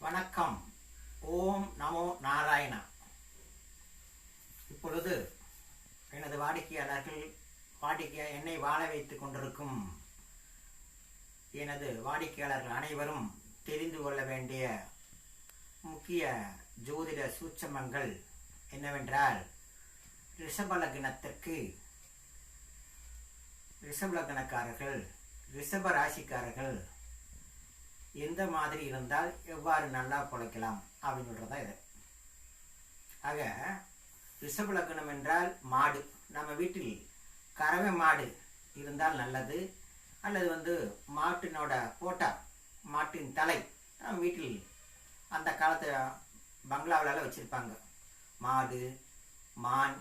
வணக்கம். ஓம் நமோ நாராயணா. இப்பொழுது எனது வாடிக்கையாளர்கள் வாடிக்கையா என்னை வாழ வைத்துக் கொண்டிருக்கும் எனது வாடிக்கையாளர்கள் அனைவரும் தெரிந்து கொள்ள வேண்டிய முக்கிய ஜோதிட சூட்சமங்கள் என்னவென்றால் ரிஷபலக்னத்திற்கு ரிஷபலக்னக்காரர்கள் ரிஷப ராசிக்காரர்கள் எந்த மாதிரி இருந்தால் எவ்வாறு நல்லா பிழைக்கலாம் அப்படின்னு சொல்கிறது தான் இது. ஆக ரிஷப லக்னம் என்றால் மாடு. நம்ம வீட்டில் கறவை மாடு இருந்தால் நல்லது. அல்லது வந்து மாட்டினோட போட்டா மாட்டின் தலை நம்ம வீட்டில் அந்த காலத்து பங்களாவிலலாம் வச்சுருப்பாங்க. மாடு மான்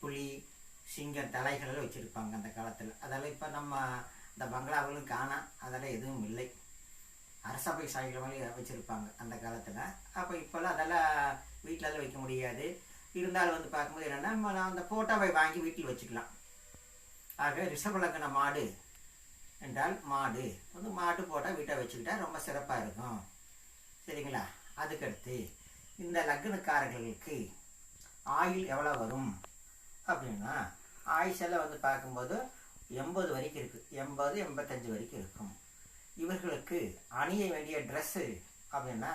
புலி சிங்க தலைகளெல்லாம் வச்சுருப்பாங்க அந்த காலத்தில். அதெல்லாம் இப்போ நம்ம இந்த பங்களாவிலும் காணாம் அதெல்லாம் எதுவும் இல்லை. அரசபை சாய்கள் மாதிரி வச்சுருப்பாங்க அந்த காலத்தில். அப்போ இப்போல்லாம் அதெல்லாம் வீட்டிலலாம் வைக்க முடியாது. இருந்தாலும் வந்து பார்க்கும்போது என்னென்னா நான் அந்த போட்டோவை வாங்கி வீட்டில் வச்சுக்கலாம். ஆக ரிஷபலக்கண மாடு என்றால் மாடு. வந்து மாட்டு போட்டால் வீட்டை வச்சுக்கிட்டா ரொம்ப சிறப்பாக இருக்கும். சரிங்களா? அதுக்கடுத்து இந்த லக்னக்காரர்களுக்கு ஆயில் எவ்வளோ வரும்? அப்படின்னா ஆயுஷெல்லாம் வந்து பார்க்கும்போது எண்பது வரைக்கும் இருக்குது எண்பது எண்பத்தஞ்சு வரைக்கும் இருக்கும். இவர்களுக்கு அணிய வேண்டிய ட்ரெஸ்ஸு அப்படின்னா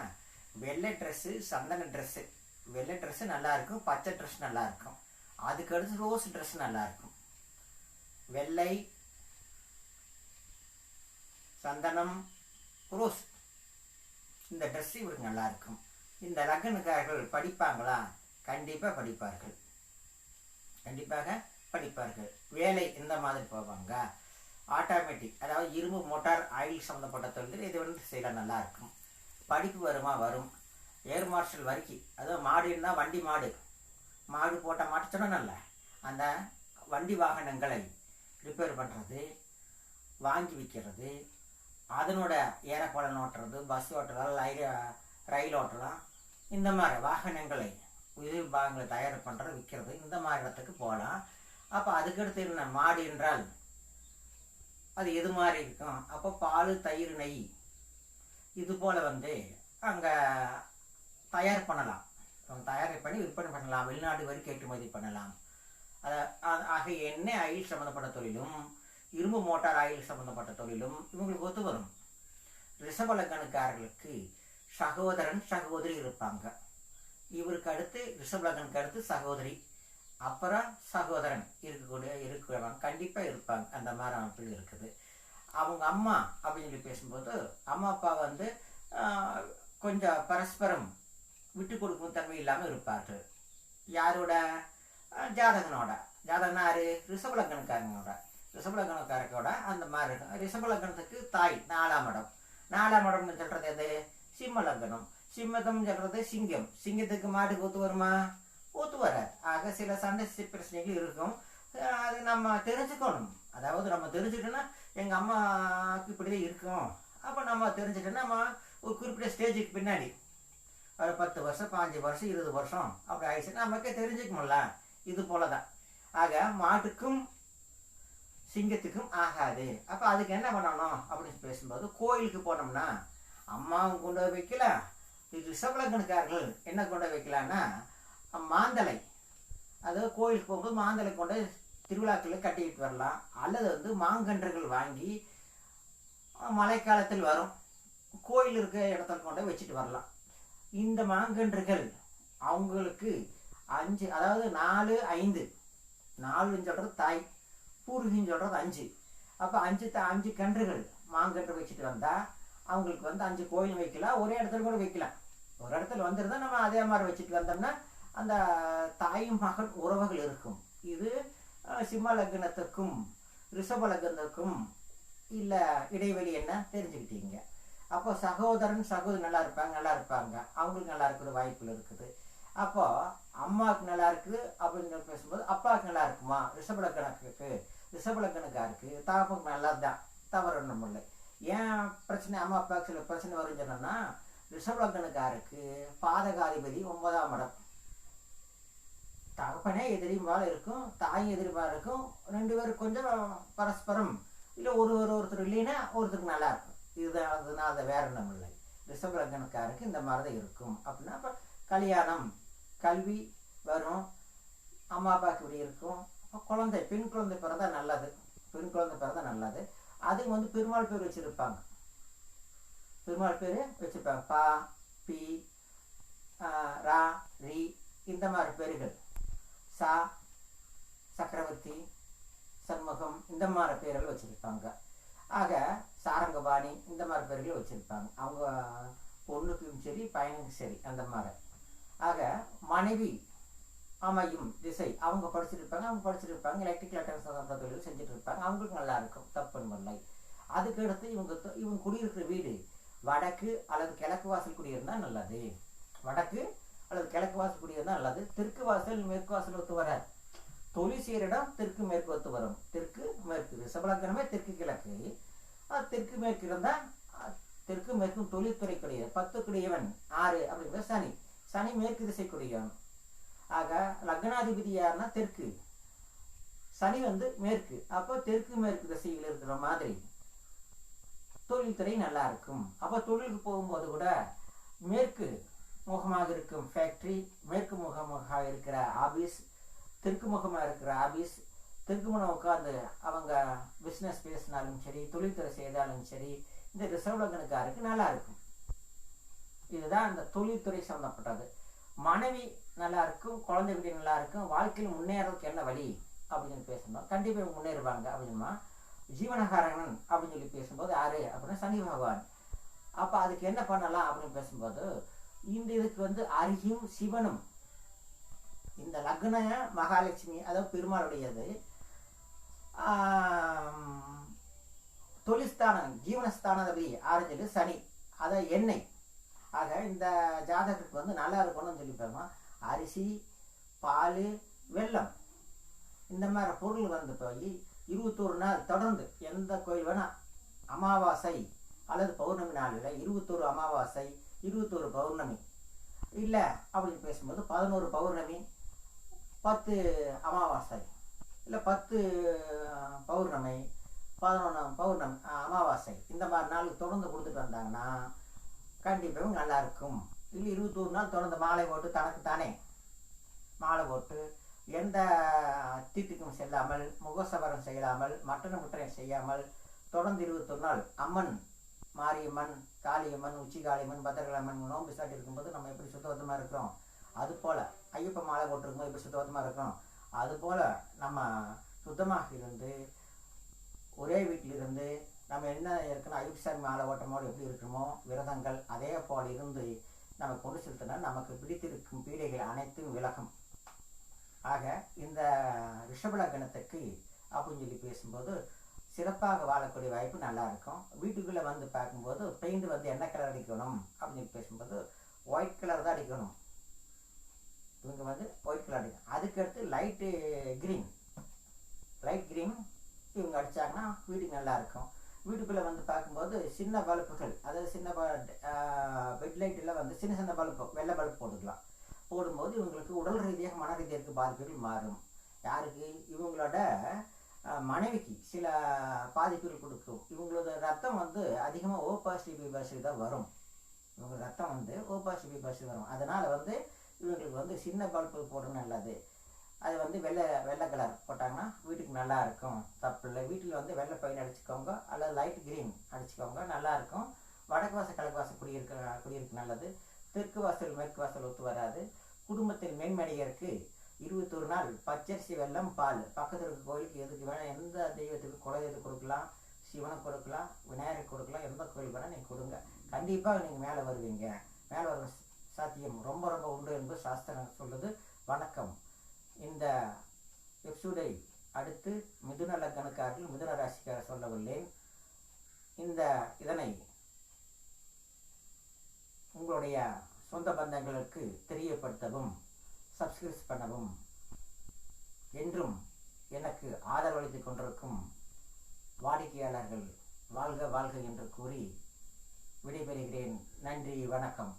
வெள்ளை ட்ரெஸ்ஸு சந்தன ட்ரெஸ்ஸு வெள்ளை ட்ரெஸ்ஸு நல்லா இருக்கும் பச்சை ட்ரெஸ் நல்லா இருக்கும். அதுக்கு ரோஸ் ட்ரெஸ் நல்லா இருக்கும். வெள்ளை சந்தனம் ரோஸ் இந்த ட்ரெஸ் இவருக்கு நல்லா இருக்கும். இந்த லக்னக்காரர்கள் படிப்பாங்களா? கண்டிப்பாக படிப்பார்கள். கண்டிப்பாக படிப்பார்கள். வேலை இந்த மாதிரி போவாங்க? ஆட்டோமேட்டிக் அதாவது இரும்பு மோட்டார் ஆயில் சம்மந்தப்பட்ட தொழில் இது வந்து செய்யலாம் நல்லா இருக்கும் படிப்பு வருமா? வரும். ஏர் மார்ஷல் வரைக்கும் அதாவது மாடுன்னா வண்டி மாடு. மாடு போட்ட மாட்டு சொன்னல அந்த வண்டி வாகனங்களை ரிப்பேர் பண்ணுறது வாங்கி விற்கிறது அதனோட ஏரோப்ளேன் ஓட்டுறது பஸ் ஓட்டலாம் ரயில் ரயில் ஓட்டலாம் இந்த மாதிரி வாகனங்களை உதவி பாகங்களை தயார் பண்ணுறது விற்கிறது இந்த மாதிரி இடத்துக்கு போகலாம். அப்போ அதுக்கடுத்து என்ன? மாடு என்றால் அது எது மாதிரி இருக்கும்? அப்போ பால் தயிர் நெய். இது போல் வந்து அங்கே தயார் பண்ணலாம். தயார் பண்ணி விற்பனை பண்ணலாம். வெளிநாடு வரைக்கும் ஏற்றுமதி பண்ணலாம். அதை ஆக எண்ணெய் ஆயில் சம்மந்தப்பட்ட தொழிலும் இரும்பு மோட்டார் ஆயில் சம்மந்தப்பட்ட தொழிலும் இவங்களுக்கு ஒத்து வரும். ரிஷபலக்கணுக்காரர்களுக்கு சகோதரன் சகோதரி இருப்பாங்க. இவருக்கு அடுத்து ரிஷபலக்கனுக்கு அடுத்து சகோதரி. அப்புறம் சகோதரன் இருக்கக்கூடிய இருக்கிறவங்க கண்டிப்பாக இருப்பாங்க. அந்த மாதிரி அமைப்பில் இருக்குது. அவங்க அம்மா அப்படின்னு சொல்லி பேசும்போது அம்மா அப்பா வந்து கொஞ்சம் பரஸ்பரம் விட்டு கொடுக்கும் தன்மை இல்லாமல் இருப்பார்கள். யாரோட? ஜாதகனோட. ஜாதகனா யாரு? ரிஷபலக்கணக்காரங்களோட ரிஷபலக்கணக்காரக்கோட அந்த மாதிரி இருக்கும். ரிஷபலக்கணத்துக்கு தாய் நாலாம் இடம். நாலாம் இடம்னு சொல்கிறது எது? சிம்மலக்கணம் சிம்மதம் சொல்கிறது சிங்கம். சிங்கத்துக்கு மாட்டுக்கு ஒத்து வருமா? ஒத்து வராது ஆக சில சண்டை பிரச்சனைகள் இருக்கும். அது நம்ம தெரிஞ்சுக்கணும். அதாவது நம்ம தெரிஞ்சுக்கிட்டோன்னா எங்கள் அம்மாவுக்கு இப்படிதான் இருக்கும். அப்போ நம்ம தெரிஞ்சுட்டோன்னா நம்ம ஒரு குறிப்பிட்ட ஸ்டேஜுக்கு பின்னாடி. ஒரு பத்து வருஷம் பாஞ்சு வருஷம் இருபது வருஷம் அப்படி ஆயிடுச்சு. நமக்கே தெரிஞ்சுக்கணும்ல. இது போல தான் ஆக மாட்டுக்கும் சிங்கத்துக்கும் ஆகாது. அப்போ அதுக்கு என்ன பண்ணணும்? அப்படின்னு பேசும்போது கோயிலுக்கு போனோம்னா அம்மாவும் கொண்டு போய் வைக்கலாம் ரிஷபலக்கணுக்காரர்கள் என்ன கொண்டு வைக்கலான்னா மாந்தலை. அதாவது கோயிலுக்கு போகும்போது மாந்தலை கொண்டு திருவிழாக்களை கட்டிக்கிட்டு வரலாம். அல்லது வந்து மாங்கன்றுகள் வாங்கி மழைக்காலத்தில் வரும் கோயில் இருக்க இடத்துல கொண்டு வச்சுட்டு வரலாம். இந்த மாங்கன்றுகள் அவங்களுக்கு அஞ்சு அதாவது நாலு ஐந்து. நாலுன்னு சொல்கிறது தாய் பூர்வீன்னு சொல்கிறது அஞ்சு. அப்போ அஞ்சு த அஞ்சு கன்றுகள் மாங்கன்று வச்சுட்டு வந்தால் அவங்களுக்கு வந்து அஞ்சு கோயில் வைக்கலாம். ஒரே இடத்துல கூட வைக்கலாம். ஒரு இடத்துல வந்துருந்தா நம்ம அதே மாதிரி வச்சுட்டு வந்தோம்னா அந்த தாயும் மகன் உறவுகள் இருக்கும். இது சிம்ம லக்னத்துக்கும் ரிஷப லக்னத்துக்கும் இல்லை இடைவெளி என்ன? தெரிஞ்சுக்கிட்டீங்க. அப்போ சகோதரன் சகோதரி நல்லா இருப்பாங்க நல்லா இருப்பாங்க. அவங்களுக்கு நல்லா இருக்கிற வாய்ப்புகள் இருக்குது. அப்போ அம்மாவுக்கு நல்லா இருக்குது அப்படின்னு பேசும்போது அப்பாவுக்கு நல்லா இருக்குமா? ரிஷபல கணக்குக்கு ரிஷபல கணக்காருக்கு தகப்புக்கு நல்லா தான் தவறு ஒன்றும் இல்லை. ஏன் பிரச்சனை அம்மா அப்பாவுக்கு சில பிரச்சனை வரும் சொன்னோன்னா இருக்குது பாதகாதிபதி ஒன்பதாம் இடம். தகப்பனே எதிரியும்பால இருக்கும் தாயும் எதிரிபாக இருக்கும். ரெண்டு பேரும் கொஞ்சம் பரஸ்பரம் இல்லை ஒரு ஒரு ஒருத்தர் இல்லைன்னா ஒருத்தருக்கு நல்லா இருக்கும். இதுதான் அதுதான் அதை வேற ஒன்றும் இல்லை. ரிஷபலக்கணக்காருக்கு இந்த மாதிரி தான் இருக்கும் அப்படின்னா அப்போ கல்யாணம் கல்வி வரும். அம்மா அப்பாவுக்கு இப்படி இருக்கும். அப்போ குழந்தை பெண் குழந்தை பிறந்தா நல்லது. பெண் குழந்தை பிறந்தா நல்லது. அதுக்கு வந்து பெருமாள் பேர் வச்சுருப்பாங்க. பெருமாள் பேர் வச்சுருப்பாங்க. பா பி ரா ரி இந்த மாதிரி பேர்கள். சா சக்கரவர்த்தி சண்முகம் இந்த மாதிரி பேர்கள் வச்சுருப்பாங்க. ஆக சாரங்கபாணி இந்த மாதிரி பேர்கள் வச்சுருப்பாங்க. அவங்க பொண்ணுக்கும் சரி பையனுக்கும் சரி அந்த மாதிரி. ஆக மனைவி அமையும் திசை அவங்க படிச்சிருப்பாங்க அவங்க படிச்சிருப்பாங்க. எலக்ட்ரிக்கல் அட்டன் சார்ந்த தொழில் செஞ்சுட்டு இருப்பாங்க அவங்களுக்கு நல்லா இருக்கும் தப்புன்னு இல்லை. அதுக்கு அடுத்து இவங்க இவங்க குடியிருக்கிற வீடு வடக்கு அல்லது கிழக்கு வாசல் குடியிருந்தா நல்லது. வடக்கு அல்லது கிழக்கு வாசல் குடியிருந்தா நல்லது தெற்கு மேற்கு வாசல் ஒத்து வராது தொழில் செய்கிற இடம் தெற்கு மேற்கு ஒத்து வரும். தெற்கு மேற்கு ரிஷபலக்கணமே தெற்கு கிழக்கு. தெற்கு மேற்கு இருந்தால் தெற்கு மேற்கும் தொழில்துறை கிடையாது பத்து குடியவன் ஆறு அப்படிங்கிற சனி. சனி மேற்கு திசை குடியவன் ஆக லக்னாதிபதி யாருன்னா தெற்கு. சனி வந்து மேற்கு. அப்போ தெற்கு மேற்கு திசையில் இருக்கிற மாதிரி தொழில்துறை நல்லா இருக்கும். அப்போ தொழிலுக்கு போகும்போது கூட மேற்கு முகமாக இருக்கும் ஃபேக்ட்ரி மேற்கு முகமாக இருக்கிற ஆபீஸ் தெற்கு முகமாக இருக்கிற ஆபீஸ் தெற்கு முகம் உட்காந்து அவங்க பிஸ்னஸ் பேசினாலும் சரி தொழில்துறை செய்தாலும் சரி இந்த ரிசர்வ் லக்னக்காருக்கு நல்லா இருக்கும். இதுதான் அந்த தொழில்துறை சம்மந்தப்பட்டது மனைவி நல்லா இருக்கும் குழந்தை வீடு நல்லா இருக்கும் வாழ்க்கையில் முன்னேறதுக்கு என்ன வழி? அப்படின்னு பேசணும் கண்டிப்பாக முன்னேறுவாங்க அப்படின்னா ஜீவனகாரகன் அப்படின்னு சொல்லி பேசும்போது யாரு அப்படின்னா சனி பகவான். அப்போ அதுக்கு என்ன பண்ணலாம் அப்படின்னு பேசும்போது இந்த இதுக்கு வந்து அருகியும் சிவனும். இந்த லக்ன மகாலட்சுமி அதாவது பெருமாளுடையது. ஆம், தொழில்ஸ்தானம் ஜீவனஸ்தானபதி ஆரஞ்சு சனி அதை எண்ணெய். ஆக இந்த ஜாதகத்துக்கு வந்து நல்லா இருக்கணும்னு சொல்லி பாருமா. அரிசி பால் வெல்லம். இந்த மாதிரி பொருள் வந்து போய் இருபத்தோரு நாள் தொடர்ந்து எந்த கோயில் வேணால் அமாவாசை அல்லது பௌர்ணமி நாளில் இருபத்தோரு அமாவாசை இருபத்தோரு பௌர்ணமி. இல்லை அப்படின்னு பேசும்போது பதினோரு பௌர்ணமி பத்து அமாவாசை இல்லை பத்து பௌர்ணமி பதினொன்று பௌர்ணமி அமாவாசை இந்த மாதிரி நாளுக்கு தொடர்ந்து கொடுத்துட்டு வந்தாங்கன்னா கண்டிப்பாக நல்லா இருக்கும். இல்லை இருபத்தோரு நாள் தொடர்ந்து மாலை போட்டு தனக்கு தானே. மாலை போட்டு எந்த தீட்டுக்கும் செல்லாமல் முகசவரம் செய்யாமல் மட்டன முட்டனை செய்யாமல் தொடர்ந்து இருபத்தொரு நாள் அம்மன் மாரியம்மன் காளியம்மன் உச்சி காளியம்மன் பத்திரகாளியம்மன் நோன்பு சாட்டி இருக்கும்போது நம்ம எப்படி சுத்தபத்தமாக இருக்கிறோம்? அது போல் ஐயப்ப மாலை போட்டிருக்கும்போது எப்படி சுத்தபத்தமாக இருக்கிறோம்? அது போல் நம்ம சுத்தமாக இருந்து ஒரே வீட்டிலிருந்து நம்ம என்ன இருக்கணும் ஐயப்பசாமி மாலை ஓட்டமோடு எப்படி இருக்கிறோமோ விரதங்கள் அதே போல் இருந்து நம்ம கொண்டு செலுத்தினா நமக்கு பிடித்திருக்கும் பீடைகள் அனைத்தும் விலகும். ஆக இந்த ரிஷபலக்கணத்துக்கு அப்படின்னு சொல்லி பேசும்போது சிறப்பாக வாழக்கூடிய வாய்ப்பு நல்லா இருக்கும் வீட்டுக்குள்ளே வந்து பார்க்கும்போது பெயிண்ட் வந்து என்ன கலர் அடிக்கணும் அப்படின்னு பேசும்போது ஒயிட் கலர் தான் அடிக்கணும். இவங்க வந்து ஒயிட் கலர் அடிக்கணும் அதுக்கடுத்து லைட்டு க்ரீன் லைட் க்ரீன் இவங்க அடித்தாங்கன்னா வீடு நல்லா இருக்கும் வீட்டுக்குள்ளே வந்து பார்க்கும்போது சின்ன பல்புகள் அதாவது சின்ன பெட் லைட்டில் வந்து சின்ன சின்ன பல்பு வெள்ளை பல்ப் போட்டுக்கலாம். போடும்போது இவங்களுக்கு உடல் ரீதியாக மன ரீதியாக பாதிப்புகள் மாறும். யாருக்கு? இவங்களோட மனைவிக்கு சில பாதிப்புகள் கொடுக்கும். இவங்களோட ரத்தம் வந்து அதிகமாக ஓ பாசிட்டிவ் பி பாசிட்டிவ் தான் வரும். இவங்க ரத்தம் வந்து ஓ பாசிட்டிவ் பி பாசிட்டிவ் வரும். அதனால் வந்து இவங்களுக்கு வந்து சின்ன பல்பு போடுறது நல்லது. அது வந்து வெள்ளை வெள்ளை கலர் போட்டாங்கன்னா வீட்டுக்கு நல்லா இருக்கும். தப்பு இல்லை. வீட்டில் வந்து வெள்ளை பையன் அடிச்சுக்கோங்க. அல்லது லைட் க்ரீன் அடிச்சுக்கோங்க. நல்லா இருக்கும். வடக்கு வாசல் கிழக்கு வாசல் குடியிருக்க குடியிருக்கு நல்லது. தெற்கு வாசல் மேற்கு வாசல் ஒத்து வராது. குடும்பத்தில் மேன்மடைகிறதுக்கு இருபத்தொரு நாள் பச்சரிசி வெல்லம் பால். பக்கத்தில் இருக்க கோயிலுக்கு எதுக்கு வேணால் எந்த தெய்வத்துக்கு குலதெய்வத்துக்கு கொடுக்கலாம் சிவனுக்கு கொடுக்கலாம் விநாயகருக்கு கொடுக்கலாம் எந்த கோயில் வேணால் நீங்கள் கொடுங்க. கண்டிப்பாக நீங்கள் மேலே வருவீங்க. மேலே வர சாத்தியம் ரொம்ப ரொம்ப உண்டு என்று சாஸ்திரம் சொல்லுது. வணக்கம். இந்த எபிசோடை அடுத்து மிதுன லக்கணக்காரர்கள் மிதுன ராசிக்காரர் சொல்லவில்லை. இந்த இதனை உங்களுடைய சொந்த பந்தங்களுக்கு தெரியப்படுத்தவும் சப்ஸ்கிரைப் பண்ணவும். என்றும் எனக்கு ஆதரவளித்துக் கொண்டிருக்கும் வாடிக்கையாளர்கள் வாழ்க வாழ்க என்று கூறி விடைபெறுகிறேன். நன்றி வணக்கம்.